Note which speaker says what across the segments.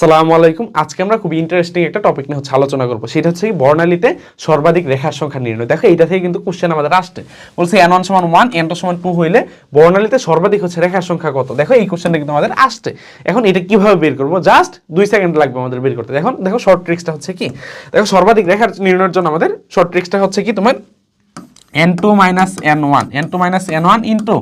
Speaker 1: সালামু আলাইকুম। আজকে আমরা খুব ইন্টারেস্টিং একটা টপিক নিয়ে হচ্ছে আলোচনা করব। সেটা হচ্ছে বর্ণালীতে সর্বাধিক রেখার সংখ্যা নির্ণয়। দেখো, এইটা থেকে কিন্তু কোশ্চেন আমাদের আসছে। বলছে এন ওয়ান সমান ওয়ান এন টু সমান টু হইলে বর্ণালীতে সর্বাধিক হচ্ছে রেখার সংখ্যা কত? দেখো, এই কোশ্চেনটা কিন্তু আমাদের আসছে। এখন এটা কীভাবে বের করব? জাস্ট দুই সেকেন্ড লাগবে আমাদের বের করতে। এখন দেখো শর্ট ট্রিক্সটা হচ্ছে কি? দেখো, সর্বাধিক রেখার নির্ণয়ের জন্য আমাদের শর্ট ট্রিক্সটা হচ্ছে কি? তোমার n two minus n one n two minus n one into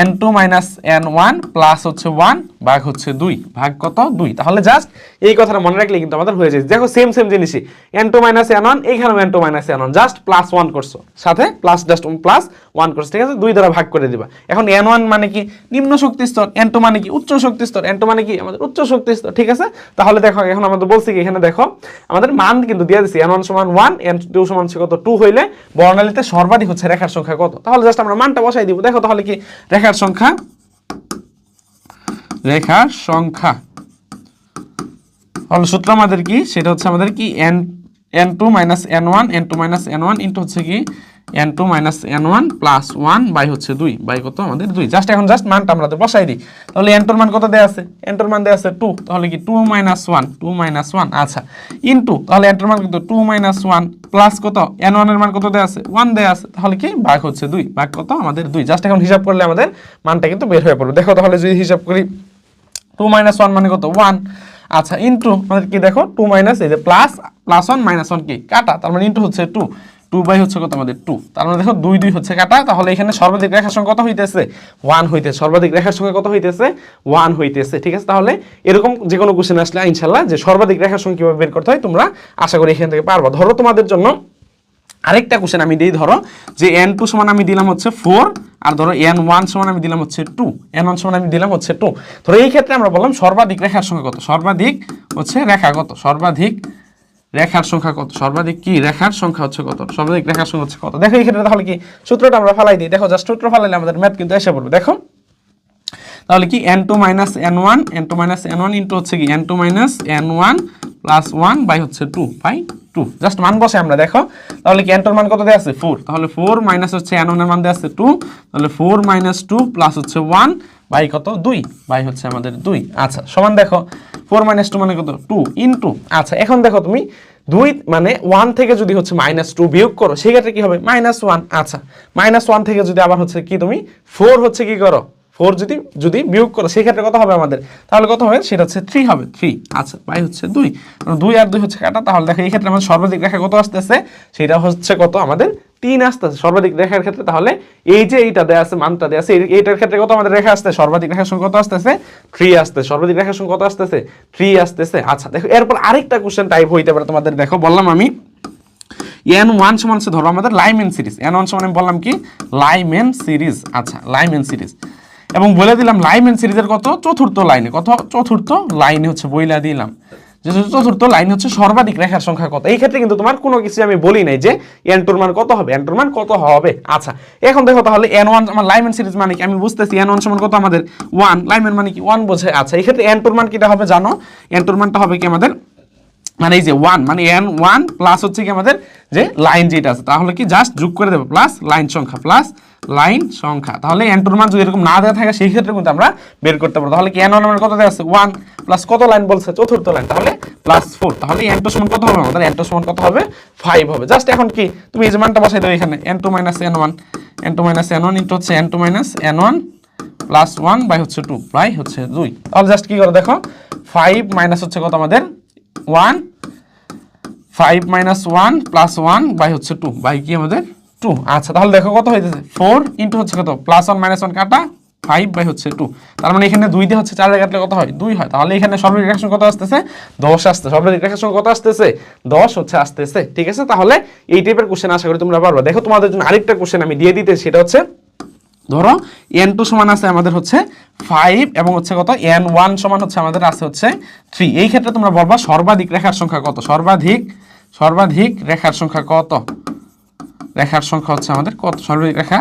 Speaker 1: n two minus n one plus হচ্ছে ওয়ান ভাগ হচ্ছে দুই। ভাগ কত? দুই। তাহলে জাস্ট এই কথাটা মনে রাখলে কিন্তু আমাদের হয়ে যায়। দেখো সেম সেম জিনিসই। N two minus n one এইখানেও n two minus n one just plus one করছ। সাথে প্লাস জাস্ট প্লাস ওয়ান করছ। ঠিক আছে? দুই দ্বারা ভাগ করে দিবা। এখন এন ওয়ান মানে কি? নিম্ন শক্তি স্তর এন টু মানে কি? উচ্চ শক্তি স্তর এন টু মানে কি? আমাদের উচ্চ শক্তি স্তর ঠিক আছে? তাহলে দেখো, এখন আমাদের বলছি কি? এখানে দেখো, আমাদের মান কিন্তু দিয়ে দিচ্ছি এন ওয়ান সমান ওয়ান এন টু সমান কত? টু হইলে বর্ণালীতে সর্বাধিক হচ্ছে রেখার সংখ্যা কত? তাহলে জাস্ট আমরা মানটা বসাই দিব। দেখো তাহলে কি? রেখার সংখ্যা রেখার সংখ্যা। তাহলে সূত্র আমাদের কি? সেটা হচ্ছে আমাদের কি? N n two minus n one n two minus n one into হচ্ছে কি? N two minus n one plus one by হচ্ছে দুই। বাই কত? আমাদের দুই। জাস্ট এখন জাস্ট মানটা আমরা বসাই দিই। তাহলে এন টুর মান কত দেওয়া আছে? এন টুর মান দেওয়া আছে টু তাহলে কি two minus one two minus one আচ্ছা। ইন্টু তাহলে এন টুর মান কত টু মাইনাস ওয়ান প্লাস কত? এন ওয়ানের মান কত দেওয়া আছে? ওয়ান দেওয়া আছে। তাহলে কি? ভাগ হচ্ছে দুই। ভাগ কত? আমাদের দুই। জাস্ট এখন হিসাব করলে আমাদের মানটা কিন্তু বের হয়ে পড়বে। দেখো তাহলে যদি হিসাব করি টু মাইনাস ওয়ান মানে কত? ওয়ান আচ্ছা ইন্টু আমাদের কি দেখো? টু মাইনাস এই যে plus plus one minus one কি? কাটা। তার মানে ইন্টু হচ্ছে টু টু বাই হচ্ছে কত আমাদের টু তার মানে দেখো দুই দুই হচ্ছে কাটা। তাহলে এখানে সর্বাধিক রেখার সঙ্গে কত হইতেছে? ওয়ান হইতেছে। সর্বাধিক রেখার সঙ্গে কত হইতেছে? ওয়ান হইতেছে। ঠিক আছে? তাহলে এরকম যে কোনো কোশ্চেন আসলে ইনশাল্লাহ যে সর্বাধিক রেখার সঙ্গে কীভাবে বের করতে হয়, তোমরা আশা করি এখান থেকে পারবা। ধরো তোমাদের জন্য আরেকটা কোশ্চেন আমি দিই, ধরো যে এন টু সমান আমি দিলাম হচ্ছে ফোর আর ধরো এন ওয়ান সমান আমি দিলাম হচ্ছে টু এন ওয়ান সমান আমি দিলাম হচ্ছে টু ধরো এই ক্ষেত্রে আমরা বললাম সর্বাধিক রেখার সংখ্যা কত? সর্বাধিক হচ্ছে রেখা কত? সর্বাধিক রেখার সংখ্যা কত? সর্বাধিক কি? রেখার সংখ্যা হচ্ছে কত? সর্বাধিক রেখার সংখ্যা হচ্ছে কত? দেখো এই ক্ষেত্রে তাহলে কি সূত্রটা আমরা ফালাই দিই। দেখো জাস্ট সূত্র ফালাইলে আমাদের ম্যাথ কিন্তু এসে পড়বে। দেখো। তাহলে কি n two minus n one n two minus n one into হচ্ছে কি n two minus n one plus one by হচ্ছে টু বাই টু জাস্ট মান বসে আমরা, দেখো। তাহলে কি এনটোর মান কত দেওয়া আছে? ফোর তাহলে ফোর মাইনাস হচ্ছে ওয়ানের মান দেওয়া আছে টু তাহলে ফোর মাইনাস টু প্লাস হচ্ছে ওয়ান বাই কত? দুই। বাই হচ্ছে আমাদের দুই। আচ্ছা সমান দেখো। ফোর মাইনাস টু মানে কত? টু ইন টু আচ্ছা এখন দেখো তুমি, দুই মানে ওয়ান থেকে যদি হচ্ছে মাইনাস টু বিয়োগ করো সেক্ষেত্রে কি হবে? মাইনাস ওয়ান আচ্ছা মাইনাস ওয়ান থেকে যদি আবার হচ্ছে কি তুমি? ফোর হচ্ছে কি করো? ফোর যদি যদি বিয়োগ করো সেক্ষেত্রে কত হবে আমাদের? তাহলে কত হবে? সেটা হচ্ছে থ্রি হবে থ্রি আচ্ছা বাই হচ্ছে দুই। দুই আর দুই হচ্ছে কাটা, তাহলে দেখো এই ক্ষেত্রে আমাদের সর্বাধিক রেখা কত আসতেছে? সেটা হচ্ছে কত? আমাদের তিন আসতেছে। সর্বাধিক রেখার ক্ষেত্রে তাহলে এই যে এইটা দেওয়া আছে, মানটা দেওয়া আছে এইটার ক্ষেত্রে কত আমাদের রেখা আসতে সর্বাধিক রেখার সঙ্গে কত আসতেছে? থ্রি আসতে সর্বাধিক রেখার সঙ্গে কত আসতেছে? থ্রি আসতেছে। আচ্ছা দেখো, এরপর আরেকটা কোশ্চেন টাইপ হইতে পারে তোমাদের, দেখো, বললাম আমি এন ওয়ান সমান হচ্ছে ধরো আমাদের লাইমেন সিরিজ এন ওয়ান সমান আমি বললাম কি? লাইমেন সিরিজ আচ্ছা লাইমেন সিরিজ এবং বলে দিলাম লাইমেন সিরিজের কত? চতুর্থ লাইনে। কত? চতুর্থ লাইনে হচ্ছে বইলা দিলাম। যে চতুর্থ লাইন হচ্ছে সর্বাধিক রেখার সংখ্যা কত? এই ক্ষেত্রে কিন্তু তোমার কোনো কিছু আমি বলি নাই যে এন টুর মান কত হবে? এন টুর মান কত হবে? আচ্ছা এখন দেখো তাহলে এন ওয়ান আমার লাইমেন সিরিজ মানে কি? আমি বুঝতেছি এন ওয়ান সমান কত আমাদের? ওয়ান লাইমেন মানে কি? ওয়ান বোঝে আচ্ছা এই ক্ষেত্রে এন টুর মান কিটা হবে জানো? এন টুর মানটা হবে কি আমাদের? মানে এই যে ওয়ান মানে এন ওয়ান প্লাস হচ্ছে কি আমাদের যে লাইন যেটা আছে, তাহলে কি জাস্ট যোগ করে দেবো প্লাস লাইন সংখ্যা প্লাস লাইন সংখ্যা। তাহলে এন টুর মান যদি এরকম না দেওয়া থাকে, সেই ক্ষেত্রে কিন্তু আমরা বের করতে পারব। তাহলে কি এন ওয়ান কত দেওয়া আছে? ওয়ান প্লাস কত লাইন বলছে? চতুর্থ লাইন তাহলে প্লাস ফোর তাহলে এন টু সমান কত হবে আমাদের? এন টু সমান কত হবে? ফাইভ হবে। জাস্ট এখন কি? তুমি এই যে মানটা বসাই দেবে এখানে n two minus n one n two minus n one into হচ্ছে n two minus n one plus one by হচ্ছে টু বাই হচ্ছে দুই। তাহলে জাস্ট কি করে দেখো? ফাইভ মাইনাস হচ্ছে কত আমাদের? One five minus one plus one by হচ্ছে টু বাই কি আমাদের? টু আচ্ছা তাহলে দেখো কত হইতেছে? ফোর ইন্টু হচ্ছে কত? প্লাস ওয়ান মাইনাস ওয়ান কাটা ফাইভ বাই হচ্ছে টু তার মানে এখানে দুই দিয়ে হচ্ছে চার কাটলে কত হয়? দুই হয়। তাহলে এখানে রেখার সঙ্গে কত আসতেছে? দশ আসতে রেখার সঙ্গে কত আসতেছে? দশ হচ্ছে আসতেছে। ঠিক আছে? তাহলে এই টাইপের কোশ্চেন আশা করি তোমরা পারবে। দেখো তোমাদের জন্য আরেকটা কোশ্চেন আমি দিয়ে দিতে সেটা হচ্ছে ধরো এন টু সমান আছে আমাদের হচ্ছে ফাইভ এবং হচ্ছে কত? এন ওয়ান সমান হচ্ছে আমাদের আছে হচ্ছে থ্রি এই ক্ষেত্রে তোমরা বলবা সর্বাধিক রেখার সংখ্যা কত? সর্বাধিক সর্বাধিক রেখার সংখ্যা কত? রেখার সংখ্যা হচ্ছে আমাদের কত? সর্বাধিক রেখা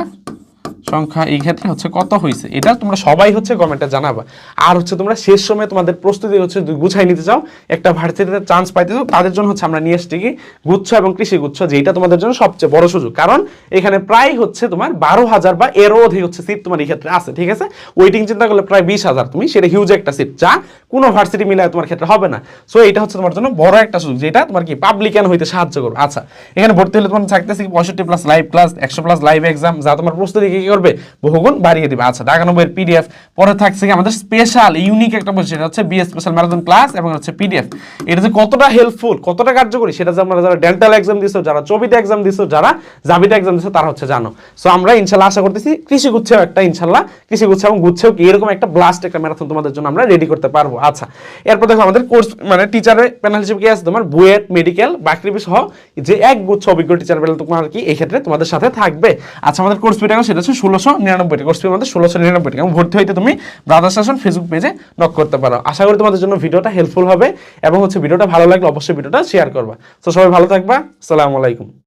Speaker 1: সংখ্যা এই ক্ষেত্রে হচ্ছে কত হয়েছে এটা তোমরা সবাই হচ্ছে কমেন্টে জানাবা। আর হচ্ছে তোমরা শেষ সময় তোমাদের প্রস্তুতি হচ্ছে গুছাই নিতে চাও। একটা ভার্সিটিতে চান্স পাইতে চাও তাদের জন্য হচ্ছে আমরা নিয়ে এসছি কি? গুচ্ছ এবং কৃষি গুচ্ছ যেটা তোমাদের জন্য সবচেয়ে বড় সুযোগ। কারণ এখানে প্রায় হচ্ছে তোমার বারো হাজার বা এরও অধিক হচ্ছে সিট তোমার এই ক্ষেত্রে আছে, ঠিক আছে? ওয়েটিং চিন্তা করলে প্রায় বিশ হাজার, তুমি সেটা হিউজ একটা সিট যা কোনো ভার্সিটি মিলায় তোমার ক্ষেত্রে হবে না। সো এটা হচ্ছে তোমার জন্য বড় একটা সুযোগ, যেটা তোমার কি পাবলিকান হইতে সাহায্য করবে। আচ্ছা এখানে ভর্তি হলে তোমার থাকতেছে কি পঁয়ষট্টি প্লাস লাইভ ক্লাস একশো প্লাস লাইভ এক্সাম যা তোমার প্রস্তুতি কি করবে? বহুগুণ বাড়িয়ে দিবে। আচ্ছা ঢাকা নব্বইয়ের পিডিএফ পরে থাকছে কি আমাদের স্পেশাল ইউনিক একটা বই সেটা হচ্ছে বি স্পেশাল ম্যারাথন ক্লাস এবং হচ্ছে পিডিএফ এটা যে কতটা হেল্পফুল কতটা কার্যকরী, সেটা যে আমরা যারা ডেন্টাল এক্সাম দিছো, যারা চবিতে এক্সাম দিছো, যারা জাবিতে এক্সাম দিছো, তারা হচ্ছে জানো। সো আমরা ইনশাল্লাহ আশা করতেছি কৃষি গুচ্ছেও একটা, ইনশাল্লাহ কৃষি গুচ্ছে এবং গুচ্ছেও কি এরকম একটা ব্লাস্ট একটা ম্যারাথন তোমাদের জন্য আমরা রেডি করতে পারব। আচ্ছা এরপর দেখো আমাদের কোর্স মানে টিচারের প্যানেল হিসেবে কি আছে? তোমার বুয়েট মেডিকেল বাকৃবি সহ যে এক গুচ্ছ অভিজ্ঞ টিচার প্যানেল তোমার কি এই ক্ষেত্রে তোমাদের সাথে থাকবে। আচ্ছা আমাদের কোর্স ফি সেটা হচ্ছে ষোলোশো নিরানব্বই কোর্স ফি আমাদের ষোলোশো নিরানব্বই টাকা ভর্তি হইতে তুমি ব্রাদার শাসন ফেসবুক পেজে নক করতে পারো। আশা করি তোমাদের জন্য ভিডিওটা হেল্পফুল হবে এবং হচ্ছে ভিডিওটা ভালো লাগলে অবশ্যই ভিডিওটা শেয়ার করবা। তো সবাই ভালো থাকবা। আসসালামু আলাইকুম।